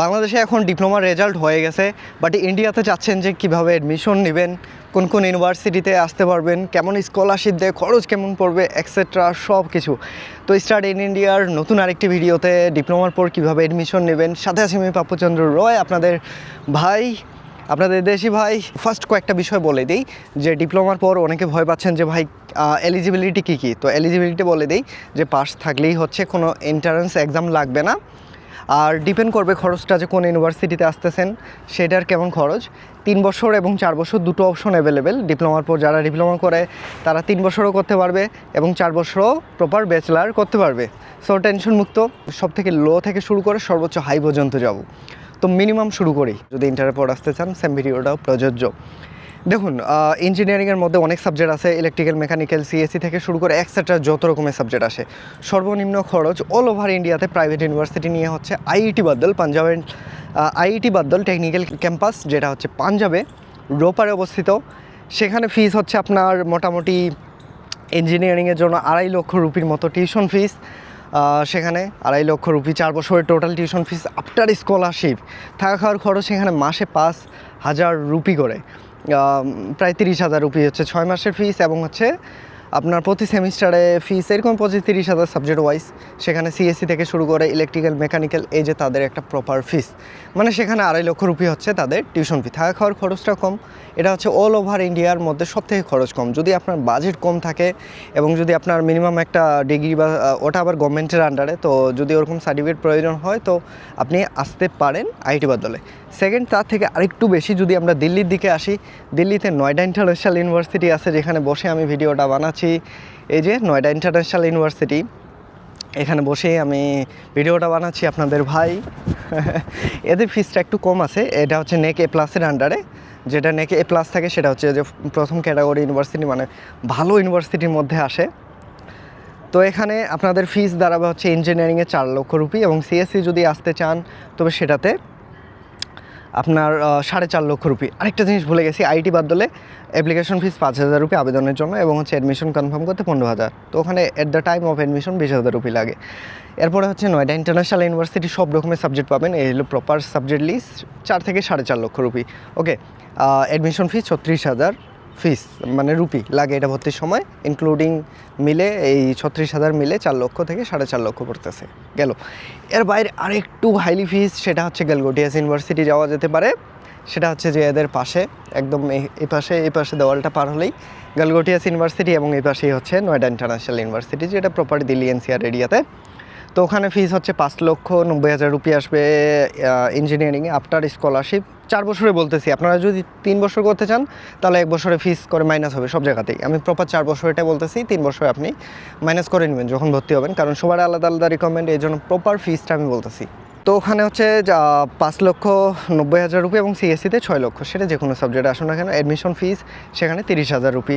বাংলাদেশে এখন ডিপ্লোমার রেজাল্ট হয়ে গেছে বাট ইন্ডিয়াতে চাচ্ছেন যে কীভাবে অ্যাডমিশন নেবেন, কোন কোন ইউনিভার্সিটিতে আসতে পারবেন, কেমন স্কলারশিপ দেয় খরচ কেমন পড়বে এক্সেট্রা সব কিছু তো স্টার্ট ইন ইন্ডিয়ার নতুন আরেকটি ভিডিওতে ডিপ্লোমার পর কীভাবে অ্যাডমিশন নেবেন, সাথে আছি আমি পাপ্পুচন্দ্র রয়, আপনাদের ভাই, আপনাদের দেশি ভাই। ফার্স্ট কয়েকটা বিষয় বলে দিই, যে ডিপ্লোমার পর অনেকে ভয় পাচ্ছেন যে ভাই এলিজিবিলিটি কী কী? তো এলিজিবিলিটি বলে দিই, যে পাস থাকলেই হচ্ছে, কোনো এন্ট্রান্স এক্সাম লাগবে না। আর ডিপেন্ড করবে খরচটা যে কোন ইউনিভার্সিটিতে আসতেছেন, সেটার কেমন খরচ। তিন বছর এবং চার বছর দুটো অপশন অ্যাভেলেবেল ডিপ্লোমার পর যারা ডিপ্লোমা করে, তারা তিন বছরও করতে পারবে এবং চার বছরও প্রপার ব্যাচেলার করতে পারবে। সো টেনশন মুক্ত। সব থেকে লো থেকে শুরু করে সর্বোচ্চ হাই পর্যন্ত যাব। তো মিনিমাম শুরু করি। যদি ইন্টারের পর আসতে চান সেম ভিডিওটাও প্রযোজ্য। দেখুন ইঞ্জিনিয়ারিংয়ের মধ্যে অনেক সাবজেক্ট আছে ইলেকট্রিক্যাল মেকানিক্যাল সিএসসি থেকে শুরু করে এক্সেট্রা যত রকমের সাবজেক্ট আসে। সর্বনিম্ন খরচ অল ওভার ইন্ডিয়াতে প্রাইভেট ইউনিভার্সিটি নিয়ে হচ্ছে আইআইটি বাদ্দল পাঞ্জাবের আইআইটি বাদ্দল টেকনিক্যাল ক্যাম্পাস যেটা হচ্ছে পাঞ্জাবে, রোপারে অবস্থিত। সেখানে ফিস হচ্ছে আপনার মোটামুটি ইঞ্জিনিয়ারিংয়ের জন্য আড়াই লক্ষ রুপির মতো টিউশন ফিস সেখানে আড়াই লক্ষ রুপি, চার বছরের total tuition fees after scholarship থাকা খাওয়ার খরচ সেখানে মাসে পাঁচ হাজার রুপি করে। প্রায় তিরিশ হাজার রুপি হচ্ছে ছয় মাসের ফিস এবং হচ্ছে আপনার প্রতি সেমিস্টারে ফিস এরকম পঁচিশ তিরিশ হাজার সাবজেক্ট ওয়াইজ সেখানে সিএসসি থেকে শুরু করে ইলেকট্রিক্যাল মেকানিক্যাল এই যে তাদের একটা প্রপার ফিস মানে সেখানে আড়াই লক্ষ রুপি হচ্ছে তাদের টিউশন ফি থাকা খাওয়ার খরচটা কম। এটা হচ্ছে অল ওভার ইন্ডিয়ার মধ্যে সব থেকে খরচ কম। যদি আপনার বাজেট কম থাকে এবং যদি আপনার মিনিমাম একটা ডিগ্রি বা ওটা আবার গভর্নমেন্টের আন্ডারে তো যদি ওরকম সার্টিফিকেট প্রয়োজন হয়, তো আপনি আসতে পারেন আইটি বদলে। সেকেন্ড তার থেকে আরেকটু বেশি যদি আমরা দিল্লির দিকে আসি, দিল্লিতে নয়ডা ইন্টারন্যাশনাল ইউনিভার্সিটি আছে যেখানে বসে আমি ভিডিওটা বানাচ্ছি। এই যে নয়ডা ইন্টারন্যাশনাল ইউনিভার্সিটি। এখানে বসে আমি ভিডিওটা বানাচ্ছি আপনাদের ভাই। এদের ফিসটা একটু কম আছে, এটা হচ্ছে নেক এ প্লাসের আন্ডারে যেটা নেক এ প্লাস থাকে, সেটা হচ্ছে যে প্রথম ক্যাটাগরি ইউনিভার্সিটি মানে ভালো ইউনিভার্সিটির মধ্যে আসে। তো এখানে আপনাদের ফিস দাঁড়াবে হচ্ছে ইঞ্জিনিয়ারিংয়ে চার লক্ষ রুপি এবং সিএসসি যদি আসতে চান, তবে সেটাতে আপনার সাড়ে চার লক্ষ রুপি। আরেকটা জিনিস ভুলে গেছি, আইটি বাদ দলে অ্যাপ্লিকেশন ফিস পাঁচ হাজার রুপি আবেদনের জন্য এবং হচ্ছে অ্যাডমিশন কনফার্ম করতে পনেরো হাজার। তো ওখানে at the time of admission বিশ হাজার রুপি লাগে। এরপরে হচ্ছে নয়ডা ইন্টারন্যাশনাল ইউনিভার্সিটি সব রকমের সাবজেক্ট পাবেন, এই হলো প্রপার সাবজেক্ট লিস্ট চার থেকে সাড়ে চার লক্ষ রুপি। ওকে অ্যাডমিশন ফিস ছত্রিশ হাজার ফিস মানে রুপি লাগে এটা ভর্তির সময় ইনক্লুডিং মিলে এই ছত্রিশ হাজার মিলে চার লক্ষ থেকে সাড়ে চার লক্ষ পড়তেছে, গেল। এর বাইরে আরেকটু হাইলি ফিস সেটা হচ্ছে গ্যালগোটিয়াস ইউনিভার্সিটি যাওয়া যেতে পারে। সেটা হচ্ছে যে এদের পাশে, একদম এই পাশে এই পাশে দেওয়ালটা পার হলেই গালগোটিয়াস ইউনিভার্সিটি এবং এই পাশেই হচ্ছে নয়ডা ইন্টারন্যাশনাল ইউনিভার্সিটি যেটা প্রপার দিল্লি এনসিআর এরিয়াতে তো ওখানে ফিজ হচ্ছে পাঁচ লক্ষ নব্বই হাজার রুপি আসবে ইঞ্জিনিয়ারিংয়ে আফটার স্কলারশিপ চার বছরে বলতেছি, আপনারা যদি তিন বছর করতে চান, তাহলে এক বছরে ফিস করে মাইনাস হবে সব জায়গাতেই। আমি প্রপার চার বছর এটা বলতেছি, তিন বছরে আপনি মাইনাস করে নেবেন যখন ভর্তি হবেন, কারণ সবার আলাদা আলাদা রিকমেন্ড এই জন্য প্রপার ফিসটা আমি বলতেছি। তো ওখানে হচ্ছে পাঁচ লক্ষ নব্বই হাজার রুপি এবং সিএসসিতে ছয় লক্ষ। সেটা যে কোনো সাবজেক্টে আসুন না কেন অ্যাডমিশন ফিস সেখানে তিরিশ হাজার রুপি।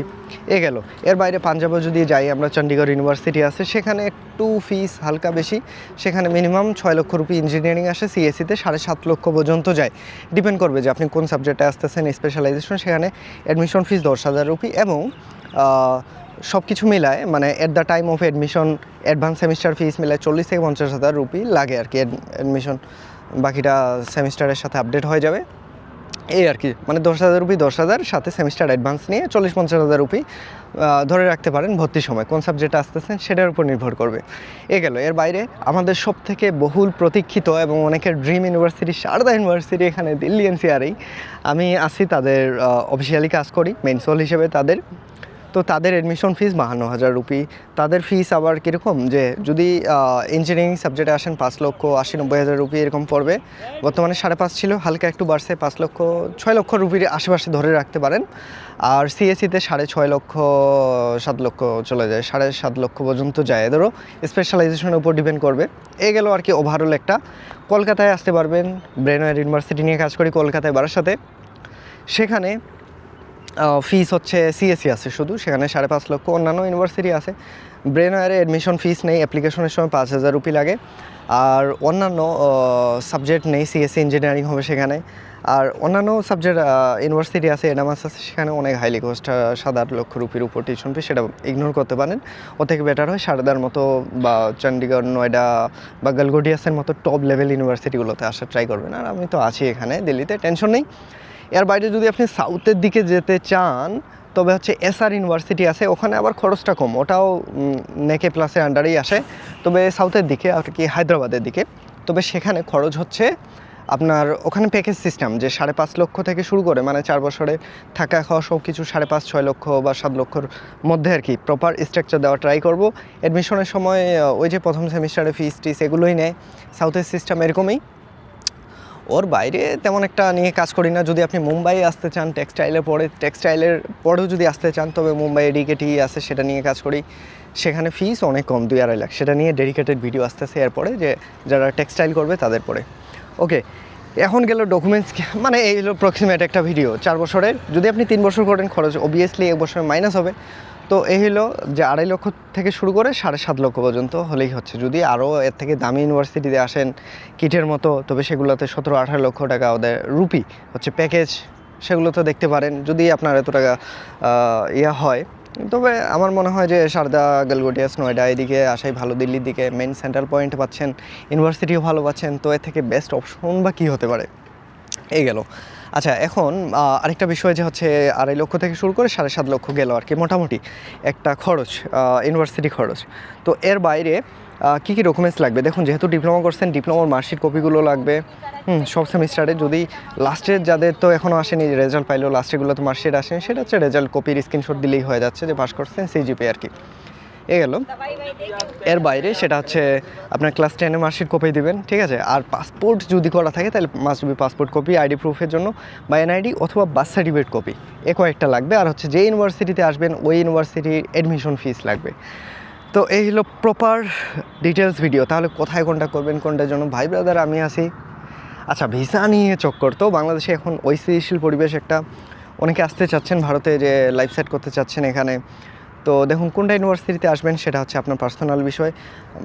এ গেল। এর বাইরে পাঞ্জাবে যদি যাই, আমরা চণ্ডীগড় ইউনিভার্সিটি আছে, সেখানে একটু ফিস হালকা বেশি। সেখানে মিনিমাম ছয় লক্ষ রুপি ইঞ্জিনিয়ারিং আসে সিএসসিতে সাড়ে সাত লক্ষ পর্যন্ত যায়। ডিপেন্ড করবে যে আপনি কোন সাবজেক্টে আসতেছেন স্পেশালাইজেশন সেখানে অ্যাডমিশন ফিস দশ হাজার রুপি এবং সব কিছু মিলায় মানে at the time of admission advance semester fees মিলায় চল্লিশ থেকে পঞ্চাশ হাজার রুপি লাগে আর কি অ্যাডমিশন বাকিটা সেমিস্টারের সাথে আপডেট হয়ে যাবে। এই আর কি মানে দশ হাজার রুপি দশ হাজার, সাথে সেমিস্টার অ্যাডভান্স নিয়ে চল্লিশ পঞ্চাশ হাজার রুপি ধরে রাখতে পারেন ভর্তির সময়। কোন সাবজেক্টে আসতেছেন সেটার উপর নির্ভর করবে। এ গেল, এর বাইরে আমাদের সব থেকে বহুল প্রতীক্ষিত এবং অনেকের ড্রিম ইউনিভার্সিটি সারদা ইউনিভার্সিটি এখানে দিল্লি এনসিআরেই। আমি আসি তাদের অফিসিয়ালি কাজ করি মেন সোল হিসেবে তাদের। তো তাদের অ্যাডমিশন ফিস বাহান্ন হাজার রুপি। তাদের ফিস আবার কীরকম? যে যদি ইঞ্জিনিয়ারিং সাবজেক্টে আসেন পাঁচ লক্ষ আশি নব্বই হাজার রুপি এরকম পড়বে। বর্তমানে সাড়ে পাঁচ ছিল, হালকা একটু বাড়ছে, পাঁচ লক্ষ, ছয় লক্ষ রুপির আশেপাশে ধরে রাখতে পারেন। আর সিএসসিতে সাড়ে ছয় লক্ষ, সাত লক্ষ চলে যায়, সাড়ে সাত লক্ষ পর্যন্ত যায়। এদেরও স্পেশালাইজেশনের উপর ডিপেন্ড করবে। এ গেল আর কি ওভারঅল একটা। কলকাতায় আসতে পারবেন ব্রেনওয়ার ইউনিভার্সিটি নিয়ে কাজ করি, কলকাতায় বারার সাথে সেখানে ফিস হচ্ছে সিএসসি আছে শুধু, সেখানে সাড়ে পাঁচ লক্ষ অন্যান্য ইউনিভার্সিটি আছে। ব্রেনওয়ারে অ্যাডমিশন ফিস নেই অ্যাপ্লিকেশনের সময় পাঁচ হাজার রুপি লাগে। আর অন্যান্য সাবজেক্ট নেই সিএসসি ইঞ্জিনিয়ারিং হবে সেখানে। আর অন্যান্য সাবজেক্ট ইউনিভার্সিটি আছে এডামাস আছে, সেখানে অনেক হাইলি কোস্ট সাত আট লক্ষ রুপির উপর টিউশন ফি সেটা ইগনোর করতে পারেন। ও থেকে বেটার হয় সারদার মতো বা চণ্ডীগড় নয়ডা বা গালগোডিয়াসের মতো টপ লেভেল ইউনিভার্সিটিগুলোতে আসার ট্রাই করবেন। আর আমি তো আছি এখানে দিল্লিতে টেনশন নেই। এর বাইরে যদি আপনি সাউথের দিকে যেতে চান, তবে হচ্ছে এসআর ইউনিভার্সিটি আছে, ওখানে আবার খরচটা কম। ওটাও নেকে প্লাসের আন্ডারেই আসে। তবে সাউথের দিকে আর কি, হায়দ্রাবাদের দিকে। তবে সেখানে খরচ হচ্ছে আপনার, ওখানে প্যাকেজ সিস্টেম যে সাড়ে পাঁচ লক্ষ থেকে শুরু করে মানে চার বছরে থাকা খাওয়া সব কিছু সাড়ে পাঁচ, ছয় লক্ষ বা সাত লক্ষর মধ্যে আর কি প্রপার স্ট্রাকচার দেওয়া ট্রাই করব। অ্যাডমিশনের সময় ওই যে প্রথম সেমিস্টারে ফিস টিস এগুলোই নেয়। সাউথের সিস্টেম এরকমই। ওর বাইরে তেমন একটা নিয়ে কাজ করি না। যদি আপনি মুম্বাই আসতে চান টেক্সটাইলের পরে টেক্সটাইলের পরেও যদি আসতে চান, তবে মুম্বাই এডিকেটি আছে, সেটা নিয়ে কাজ করি। সেখানে ফিস অনেক কম, দুই আড়াই লাখ। সেটা নিয়ে ডেডিকেটেড ভিডিও আসতেছে এরপরে, যে যারা টেক্সটাইল করবে তাদের পরে। ওকে এখন গেল ডকুমেন্টস মানে এই হলো প্রক্সিমেট একটা ভিডিও চার বছরের। যদি আপনি তিন বছর করেন, খরচ অবভিয়াসলি এক বছর মাইনাস হবে। তো এই হলো যে আড়াই লক্ষ থেকে শুরু করে সাড়ে সাত লক্ষ পর্যন্ত হলেই হচ্ছে। যদি আরও এর থেকে দামি ইউনিভার্সিটিতে আসেন কিটের মতো, তবে সেগুলোতে সতেরো আঠারো লক্ষ টাকা ওদের রুপি হচ্ছে প্যাকেজ, সেগুলো তো দেখতে পারেন। যদি আপনার এত টাকা ইয়া হয়, তবে আমার মনে হয় যে সারদা গালগোটিয়াস নয়ডা এদিকে আসাই ভালো, দিল্লির দিকে মেন সেন্ট্রাল পয়েন্ট পাচ্ছেন, ইউনিভার্সিটিও ভালো পাচ্ছেন, তো এর থেকে বেস্ট অপশন বা কী হতে পারে? এই গেল। আচ্ছা এখন আরেকটা বিষয় যে হচ্ছে আড়াই লক্ষ থেকে শুরু করে সাড়ে সাত লক্ষ গেল আর কি, মোটামুটি একটা খরচ ইউনিভার্সিটি খরচ। তো এর বাইরে কী কী ডকুমেন্টস লাগবে? দেখুন, যেহেতু ডিপ্লোমা করছেন, ডিপ্লোমার মার্কশিট কপিগুলো লাগবে। হুম, সব সেমিস্টারে যদি লাস্টের যাদের তো এখনও আসেনি রেজাল্ট পাইলো লাস্টেরগুলো তো মার্কশিট আসেনি, সেটা হচ্ছে রেজাল্ট কপির স্ক্রিনশট দিলেই হয়ে যাচ্ছে যে পাস করছেন সিজিপি আর কি। এ গেল। এর বাইরে সেটা হচ্ছে আপনার ক্লাস টেনে মার্কশিট কপি দিবেন, ঠিক আছে? আর পাসপোর্ট যদি করা থাকে, তাহলে must be passport copy ID প্রুফের জন্য, বা এনআইডি অথবা বার্থ সার্টিফিকেট কপি এ কয়েকটা লাগবে। আর হচ্ছে যে ইউনিভার্সিটিতে আসবেন, ওই ইউনিভার্সিটির অ্যাডমিশন ফিস লাগবে। তো এই হলো প্রপার ডিটেলস ভিডিও তাহলে কোথায় কোনটা করবেন কোনটার জন্য? ভাই ব্রাদার আমি আছি। আচ্ছা ভিসা নিয়ে চক্কর। তো বাংলাদেশে এখন ঐতিহ্যশীল পরিবেশ একটা, অনেকে আসতে চাচ্ছেন, ভারতে যে লাইফ সেট করতে চাচ্ছেন এখানে। তো দেখুন, কোনটা ইউনিভার্সিটিতে আসবেন সেটা হচ্ছে আপনার পার্সোনাল বিষয়।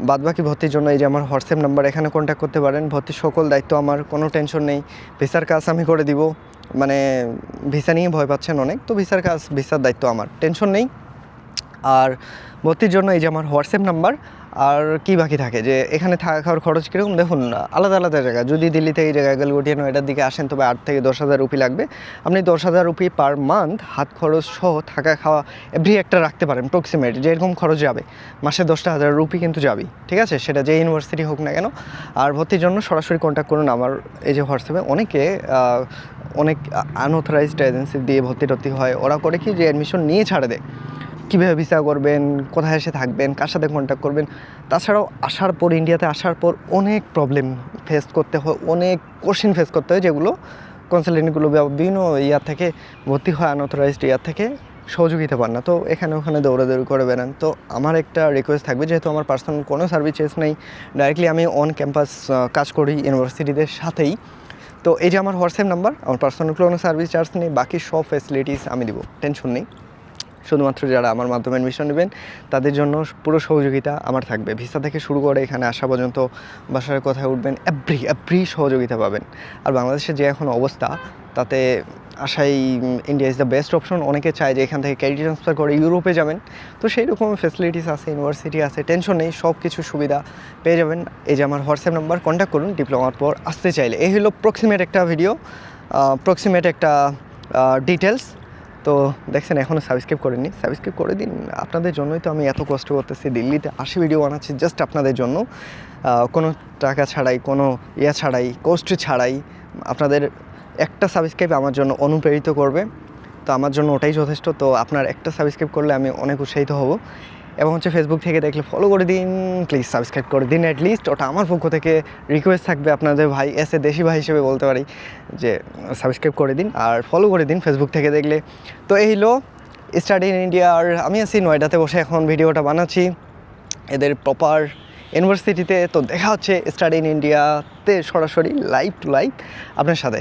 বাদবাকি ভর্তির জন্য এই যে আমার হোয়াটসঅ্যাপ নাম্বার এখানে কন্ট্যাক্ট করতে পারেন। ভর্তির সকল দায়িত্ব আমার, কোনো টেনশন নেই। ভিসার কাজ আমি করে দিব। মানে ভিসা নিয়ে ভয় পাচ্ছেন অনেক, তো ভিসার কাজ, ভিসার দায়িত্ব আমার। টেনশন নেই। আর ভর্তির জন্য এই যে আমার হোয়াটসঅ্যাপ নাম্বার আর কি বাকি থাকে? যে এখানে থাকা খাওয়ার খরচ কীরকম? দেখুন, আলাদা আলাদা জায়গা। যদি দিল্লি থেকে এই জায়গায় গালগোটিয়া নয়ডার দিকে আসেন, তবে আট থেকে দশ হাজার রুপি লাগবে। আপনি দশ হাজার রুপি পার মান্থ হাত খরচ সহ থাকা খাওয়া এভরি একটা রাখতে পারেন প্রক্সিমেট যেরকম খরচ যাবে। মাসে দশটা হাজার রুপি কিন্তু যাবেই, ঠিক আছে? সেটা যে ইউনিভার্সিটি হোক না কেন। আর ভর্তির জন্য সরাসরি কন্ট্যাক্ট করুন আমার, এই যে হোয়াটসঅ্যাপে। অনেকে অনেক আনঅথরাইজড এজেন্সি দিয়ে ভর্তি টর্তি হয়। ওরা করে কি? যে অ্যাডমিশন নিয়ে ছাড়ে দেয়। কীভাবে ভিসা করবেন, কোথায় এসে থাকবেন, কার সাথে কন্ট্যাক্ট করবেন? তাছাড়াও আসার পর ইন্ডিয়াতে আসার পর অনেক প্রবলেম ফেস করতে হয়, অনেক কোশ্চেন ফেস করতে হয়, যেগুলো কনসালটেন্টগুলো বিভিন্ন ইয়ার থেকে ভর্তি হয় আনঅথরাইজড ইয়ার থেকে সহযোগিতা পান না। তো এখানে ওখানে দৌড়াদৌড়ি করে বেড়ান। তো আমার একটা রিকোয়েস্ট থাকবে, যেহেতু আমার পার্সোনাল কোনো সার্ভিসেস নেই ডাইরেক্টলি আমি অন ক্যাম্পাস কাজ করি ইউনিভার্সিটিদের সাথেই। তো এই যে আমার হোয়াটসঅ্যাপ নাম্বার আমার পার্সোনাল কোনো সার্ভিস চার্জ নেই, বাকি সব ফ্যাসিলিটিস আমি দিব টেনশন নেই। শুধুমাত্র যারা আমার মাধ্যমে অ্যাডমিশন নেবেন, তাদের জন্য পুরো সহযোগিতা আমার থাকবে। ভিসা থেকে শুরু করে এখানে আসা পর্যন্ত বাসার কথায় উঠবেন এভরি এভরি সহযোগিতা পাবেন। আর বাংলাদেশের যে এখন অবস্থা, তাতে আশাই India is the best option অনেকে চায় যে এখান থেকে ক্যারি ট্রান্সফার করে ইউরোপে যাবেন। তো সেই রকম ফেসিলিটিস আছে ইউনিভার্সিটি আছে টেনশন নেই সব কিছু সুবিধা পেয়ে যাবেন। এই যে আমার হোয়াটসঅ্যাপ নাম্বার কন্ট্যাক্ট করুন ডিপ্লোমার পর আসতে চাইলে। এই হলো প্রক্সিমেট একটা ভিডিও প্রক্সিমেট একটা ডিটেলস তো দেখছেন এখনও সাবস্ক্রাইব করেননি। সাবস্ক্রাইব করে দিন। আপনাদের জন্যই তো আমি এত কষ্ট করতেছি। দিল্লিতে আসি ভিডিও বানাচ্ছি জাস্ট আপনাদের জন্য। কোনো টাকা ছাড়াই, কোনো ইয়া ছাড়াই কষ্ট ছাড়াই আপনাদের একটা সাবস্ক্রাইব আমার জন্য অনুপ্রেরিত করবে। তো আমার জন্য ওটাই যথেষ্ট। তো আপনার একটা সাবস্ক্রাইব করলে আমি অনেক উৎসাহিত হব। এবং হচ্ছে ফেসবুক থেকে দেখলে ফলো করে দিন প্লিজ সাবস্ক্রাইব করে দিন অ্যাটলিস্ট ওটা আমার পক্ষ থেকে রিকোয়েস্ট থাকবে আপনাদের ভাই এসে দেশি ভাই হিসেবে বলতে পারি, যে সাবস্ক্রাইব করে দিন আর ফলো করে দিন ফেসবুক থেকে দেখলে। তো এই হলো স্টাডি ইন ইন্ডিয়া আর আমি আছি নয়ডাতে বসে এখন ভিডিওটা বানাচ্ছি এদের প্রপার ইউনিভার্সিটিতে তো। দেখা হচ্ছে স্টাডি ইন ইন্ডিয়াতে সরাসরি লাইভ টু লাইভ আপনার সাথে।